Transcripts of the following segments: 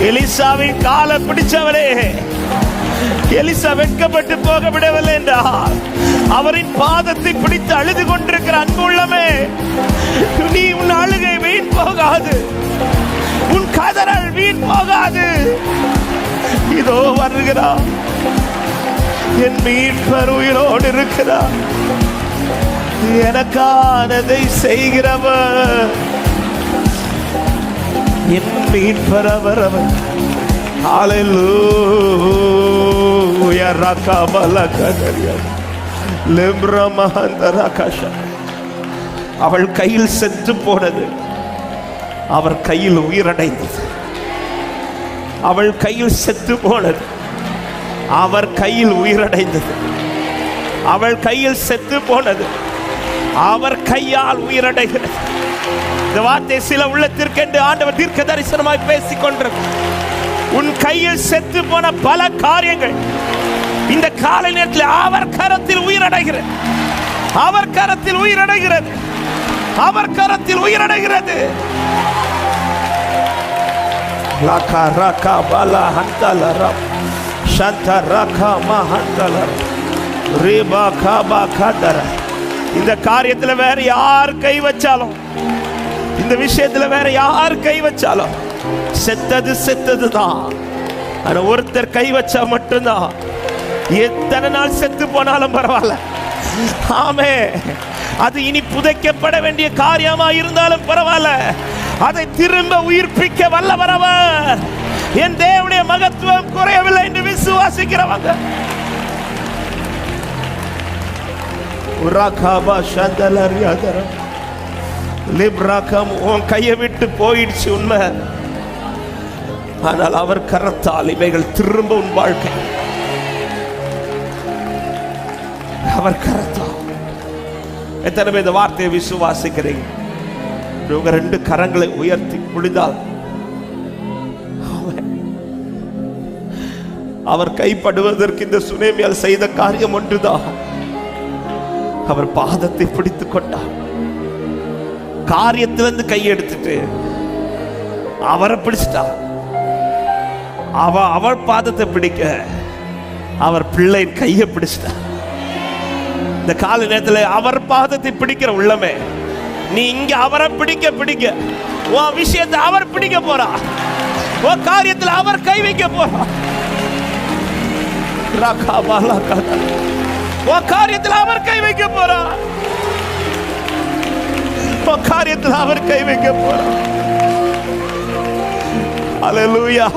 எலிசாவின் காலை பிடிச்சவரே எலிசா வெட்கப்பட்டு போக விடவில்லை என்றார் அவரின் பாதத்தை பிடித்து அழுது கொண்டிருக்கிற அன்புள்ளமே நீ உன் அழுகை வீண் போகாது உன் கதறல் வீண் போகாது. இதோ வருகிறார். என் மீட்பர் உயிரோடு இருக்கிறார். எனக்கானதை செய்கிறவர். என் மீட்பர் அவர் அவர் ஹalleluya ரகபல கதரியா லிம்ரமஹந்தரகஷ அவள் கையில் செத்து போனது. அவர் கையில் உயிரடைந்தது. அவள் கையில் செத்து போனது. அவர் கையில் உயிரடைந்தது. அவள் கையில் செத்து போனது. அவர் கையால் உயிரடைகிறது. இந்த வார்த்தை சில உள்ளத்திற்கென்று ஆண்டவர் தீர்க்க தரிசனமாய் பேசிக் கொண்டிருக்கிறார் உன் கையில் செத்து போன பல காரியங்கள். இந்த காலை நேரத்தில் அவர் கரத்தில் உயிரடைகிறது. அவர் கரத்தில் உயிரடைகிறது. அவர் கரத்தில் உயிரடைகிறது. லகா ரகா பலா ஹந்தலரா சந்த ரகா மஹந்தலரா ரீபா காபா கதர. இந்த காரியத்துல வேற யார் கை வச்சாலும் இந்த விஷயத்துல வேற யார் கை வச்சாலும் செத்தது செத்தது தான் ஆனா ஒருத்தர் கை வச்சா மட்டும்தான். எத்தனை நாள் செத்து போனாலும் பரவாயில்ல. ஆமே. அது இனி புதைக்கப்பட வேண்டிய காரியமா இருந்தாலும் பரவாயில்ல. அதை திரும்ப உயிர்ப்பிக்க வல்லவரவர். என் தேவனுடைய மகத்துவம் குறையவில்லை என்று விசுவாசிக்கிறவங்க. உராகாபா சந்தலரியாதரம் லிப்ராகம் உன் கையை விட்டு போயிடுச்சு உண்மை. ஆனால் அவர் கரத்தால் இவைகள் திரும்ப உன் வாழ்க்கை. அவர் கரத்தால். எத்தனை பேர் இந்த வார்த்தையை விசுவாசிக்கிறீங்க? இவங்க ரெண்டு கரங்களை உயர்த்தி முடிந்தால் அவர் கைப்படுவதற்கு இந்த சுனேமியால் செய்த காரியம் ஒன்றுதான். அவர் பாதத்தை பிடித்துக் கொண்டார். காரியத்திலிருந்து இருந்து கையெடுத்துட்டு அவரை பிடிச்சிட்டா அவ அவள் பாதத்தை பிடிக்க அவர் பிள்ளை கையை பிடிச்சிட்டா இந்த கால நேரத்தில் அவர் பாதத்தை பிடிக்கிற உள்ளமே நீ இங்க அவரை பிடிக்க பிடிக்க. உன் விஷயத்தை அவர் பிடிக்க போறா. உன் காரியத்தில் அவர் கை வைக்க போறா. ராகா பாலா உன் காரியத்தில் அவர் கை வைக்க போறார். உன் காரியத்தில் அவர் கை வைக்க போறார். அலலூயா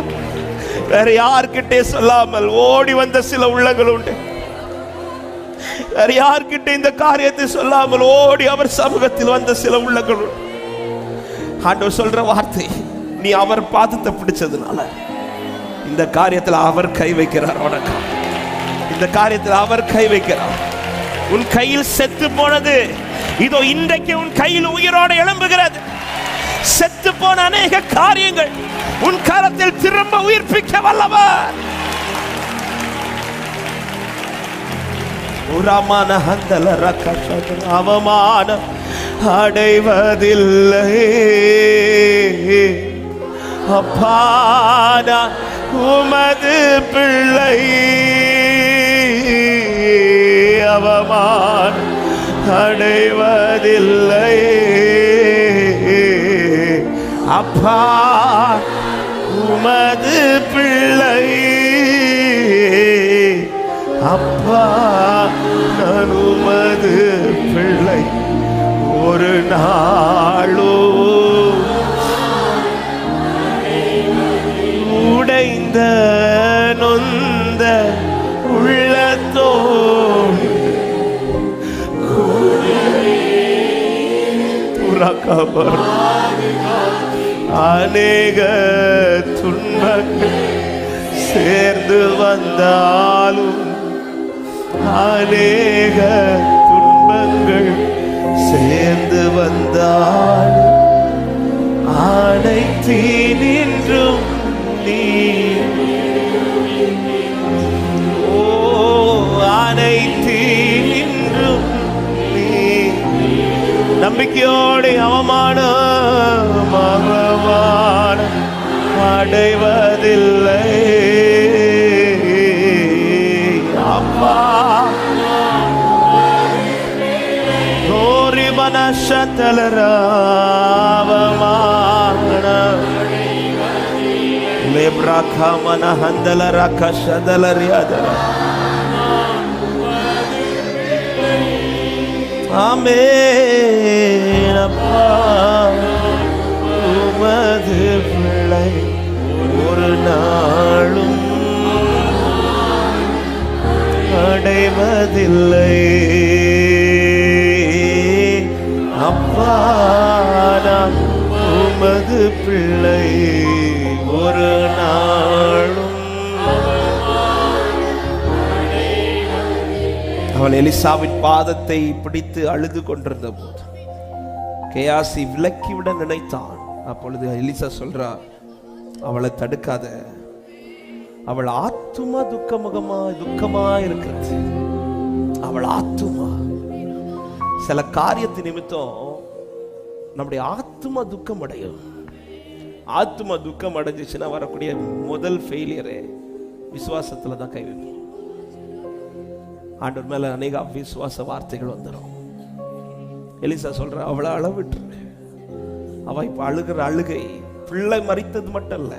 வேற யார்கிட்டே சொல்லாமல் ஓடி வந்த சில உள்ளங்கள் உண்டு. வேற யார்கிட்ட இந்த காரியத்தை சொல்லாமல் ஓடி அவர் சமூகத்தில் வந்த சில உள்ளங்கள் உண்டு. ஆண்டவர் சொல்ற வார்த்தை நீ அவர் பாதத்தை பிடிச்சதுனால இந்த காரியத்தில் அவர் கை வைக்கிறார். உனக்கு இந்த காரியத்தில் அவர் கை வைக்கிறார். உன் கையில் செத்து போனது இதோ இன்றைக்கு உன் கையில் உயிரோடு எழும்புகிறது. செத்து போன அநேக காரியங்கள் உன் காலத்தில் திரும்ப உயிர்ப்பிக்க வல்லவர். உரமான ஹந்தல அவமானம் அடைவதில்லை. அப்பான உமது பிள்ளை. அவமான் அடைவதில்லை. அப்பா உமது பிள்ளை. அப்பா நான் உமது பிள்ளை. ஒரு நாளோ உடைந்த துறக்கவர் அநேக துன்பங்கள் சேர்ந்து வந்தாலும் அநேக துன்பங்கள் சேர்ந்து வந்தாலும் அனைத்தீ நம்பிக்கையோடு அவமானம் அவமானம் அடைவதில்லை. அப்பா. கோரி மனசத்தலராவமானம் லேப்ராக்கா மன ஹந்தலரா கஷதலரியாதலா ஆமேன் அப்பா உமது பிள்ளை ஒரு நாளும் அடைவதில்லை. அப்பா நான் உமது பிள்ளை ஒரு நாளும் அவள் எலிசாவின் பாதத்தை பிடித்து அழுது கொண்டிருந்த போது கேயாசி விலக்கிவிட நினைத்தான். அப்பொழுது எலிசா சொல்றார் அவளை தடுக்காத. அவள் ஆத்துமா துக்கமுகமா துக்கமா இருக்கிறது. அவள் ஆத்துமா. சில காரியத்து நிமித்தம் நம்முடைய ஆத்துமா துக்கம் அடையும் ஆத்துமா துக்கம் அடைஞ்சிச்சுன்னா வரக்கூடிய முதல் ஃபெயிலியரே விசுவாசத்துல தான் கை ஆண்டவர் மேல அநேக விசுவாச வார்த்தைகள் வந்துடும் எலிசா சொல்ற அவ்வளோ அளவிட்டு அவ இப்ப அழுகிற அழுகை பிள்ளை மறித்தது மட்டும் இல்ல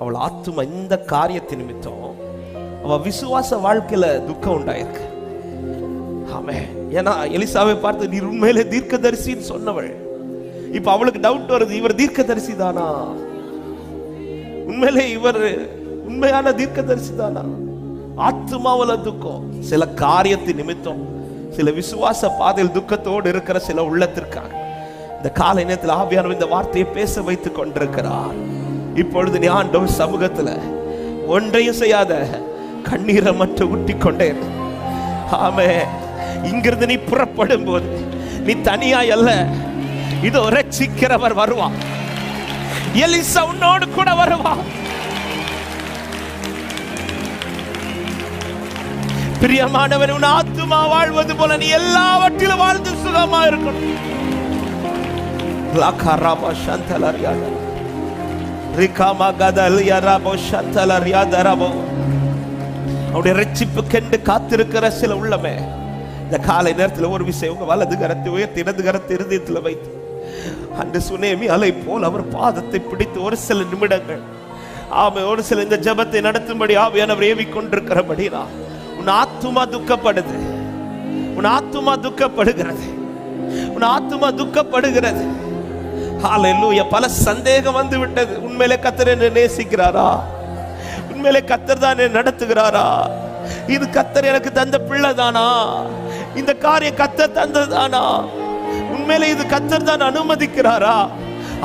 அவள் ஆத்தும இந்த காரியத்தை நிமித்தம் அவ விசுவாச வாழ்க்கையில துக்கம் உண்டாயிருக்கு. ஆமே ஏன்னா எலிசாவை பார்த்து நீர் உண்மையிலே தீர்க்கதரிசின்னு சொன்னவள். இப்ப அவளுக்கு டவுட் வருது இவர் தீர்க்கதரிசி தானா? உண்மையிலே இவர் உண்மையான தீர்க்கதரிசி தானா? ஆத்மாவில் துக்கம். சில காரியத்தின் நிமித்தம் சில விசுவாச பாதையில் துக்கத்தோடு இருக்கிற சில உள்ளத்திற்காக. இந்த காலை நேரத்தில் ஆவியானவர் இந்த வார்த்தையை பேச வைத்துக் கொண்டிருக்கிறார். இப்பொழுது நீ ஆண்டவர் சமூகத்துல ஒன்றையும் செய்யாத கண்ணீரை மட்டும் ஊட்டி கொண்டே ஆமே இங்கிருந்து நீ புறப்படும் போது நீ தனியா அல்ல இதோ ரட்சிக்கிறவர் வருவான் எலிசா உன்னோடு கூட வருவான் பிரியமானவர் உன் ஆத்துமா வாழ்வது போல நீ எல்லாவற்றிலும் வாழ்ந்து சுகமா இருக்கணும். லாக்காராபா சந்தலரியாத ரிகாமா கதலியராபோ சந்தலரியாதரபோ அவருடைய ரட்சிப்பு கண்டு காத்திருக்கிற சில உள்ளமே இந்த காலை நேரத்தில் ஒரு விஷயம் உங்க வலது கரத்தை உயர்த்தி இடது கரத்தை இருதயத்தில் வைத்து அந்த சுனேமி அலை போல் அவர் பாதத்தை பிடித்து ஒரு சில நிமிடங்கள் ஆமை ஒரு சில இந்த ஜெபத்தை நடத்தும்படி ஆவியானவர் ஏவிக் நான் உன் ஆத்துமா துக்கப்படுது. உன் ஆத்துமா துக்கப்படுகிறது. உன் ஆத்துமா துக்கப்படுகிறது. ஹalleluya பல சந்தேகம் வந்து விட்டது. உண்மையிலே கத்தர் என்ன நேசிக்கிறாரா? உண்மையிலே கத்தர் தான் என்ன நடத்துகிறாரா? இது கத்தர் எனக்கு தந்த பிள்ளை தானா இந்த காரியம் கத்தர் தந்ததானா உண்மையிலே இது கத்தர் தான் அனுமதிக்கிறாரா?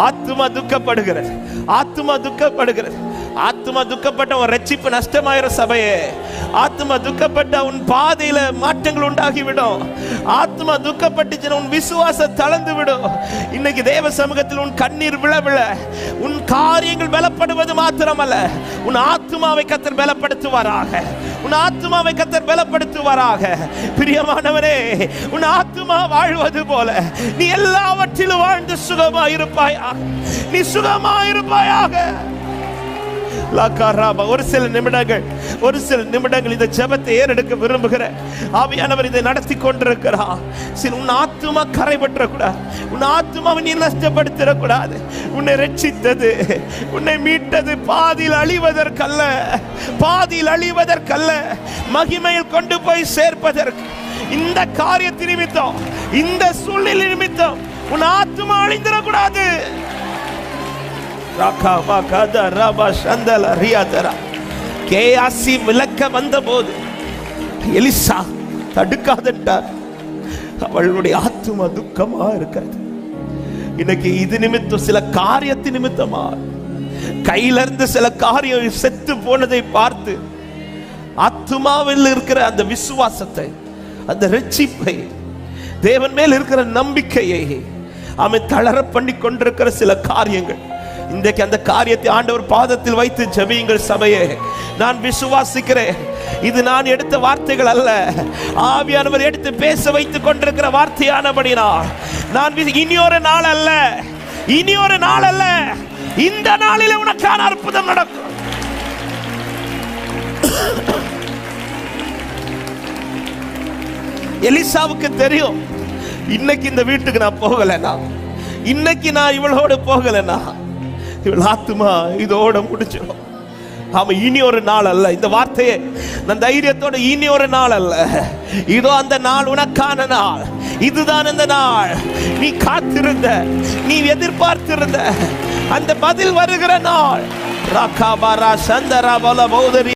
ஆத்துமா துக்கப்படுகிறது. ஆத்துமா துக்கப்படுகிறது. ஆத்துமா துக்கப்பட்ட உன் ரட்சிப்பு நஷ்டமாயிர சபையே. ஆத்மா துக்கப்பட்ட உன் பாதையில மாற்றங்கள் உண்டாகிவிடும். ஆத்மா துக்கப்பட்டுச்சுன்னா உன் விசுவாசம் தளர்ந்து விடும் இன்னைக்கு தேவ சமூகத்தில் உன் கண்ணீர் விழ விழ உன் காரியங்கள் பலப்படுவது மாத்திரமல்ல. உன் ஆத்மாவை கத்தர் பலப்படுத்துவாராக. உன் ஆத்மாவை கத்தர் பலப்படுத்துவாராக. பிரியமானவரே உன் ஆத்மா வாழ்வது போல. நீ எல்லாவற்றிலும் வாழ்ந்து சுகமாயிருப்பாயாக. நீ சுகமா இருப்பாயாக ஒரு சில நிமிடங்கள் ஒரு சில நிமிடங்கள் இந்த ஜபத்தை ஏறெடுக்க விரும்புகிற ஆவியானவர் இதை நடத்தி கொண்டிருக்கிறார். சரி உன் ஆத்துமா கரைபற்றக்கூடாது. உன் ஆத்மாவை நீ நஷ்டப்படுத்திடக்கூடாது உன்னை ரட்சித்தது உன்னை மீட்டது பாதியில் அழிவதற்கல்ல. பாதியில் அழிவதற்கல்ல. மகிமையில் கொண்டு போய் சேர்ப்பதற்கு. இந்த காரியத்தின் நிமித்தம் இந்த சூழ்நிலை நிமித்தம் உன் ஆத்துமா அழிந்திடக்கூடாது. கேயாசி விளக்க வந்தபோது எலிசா தடுக்காதட்டார் அவளுடைய ஆத்துமா துக்கமா இருக்கிறது. இன்னைக்கு இது நிமித்தம் சில காரியத்து நிமித்தமா. கையில இருந்து சில காரியம் செத்து போனதை பார்த்து ஆத்துமாவில் இருக்கிற அந்த விசுவாசத்தை அந்த ரட்சிப்பை தேவன் மேல் இருக்கிற நம்பிக்கையை அவன் தளர பண்ணி கொண்டிருக்கிற சில காரியங்கள். இன்றைக்கு அந்த காரியத்தை ஆண்டவர் பாதத்தில் வைத்து ஜெபியுங்கள் சபையே. நான் விசுவாசிக்கிறேன். இது நான் எடுத்த வார்த்தைகள் அல்ல. ஆவியானவர் எடுத்து பேச வைத்துக் கொண்டிருக்கிற வார்த்தையானபடினா நான் வி- இனி ஒரு நாள் அல்ல. இனி ஒரு நாள் அல்ல. இந்த நாளில் உனக்கான அற்புதம் நடக்கும். எலிசாவுக்கு தெரியும். இன்னைக்கு இந்த வீட்டுக்கு நான் போகலைன்னா இன்னைக்கு நான் இவளோடு போகலைன்னா இவள் ஆத்துமா இதோட முடிச்சிடும் ஆமா இனி ஒரு நாள் அல்ல. இந்த வார்த்தையே நான் தைரியத்தோட இனி ஒரு நாள் அல்ல. இதோ அந்த நாள் உனக்கான நாள். இதுதான் அந்த நாள். நீ காத்திருந்த நீ எதிர்பார்த்திருந்த அந்த பதில் வருகிற நாள். ராகாபாரா சந்தரா பல பௌதரி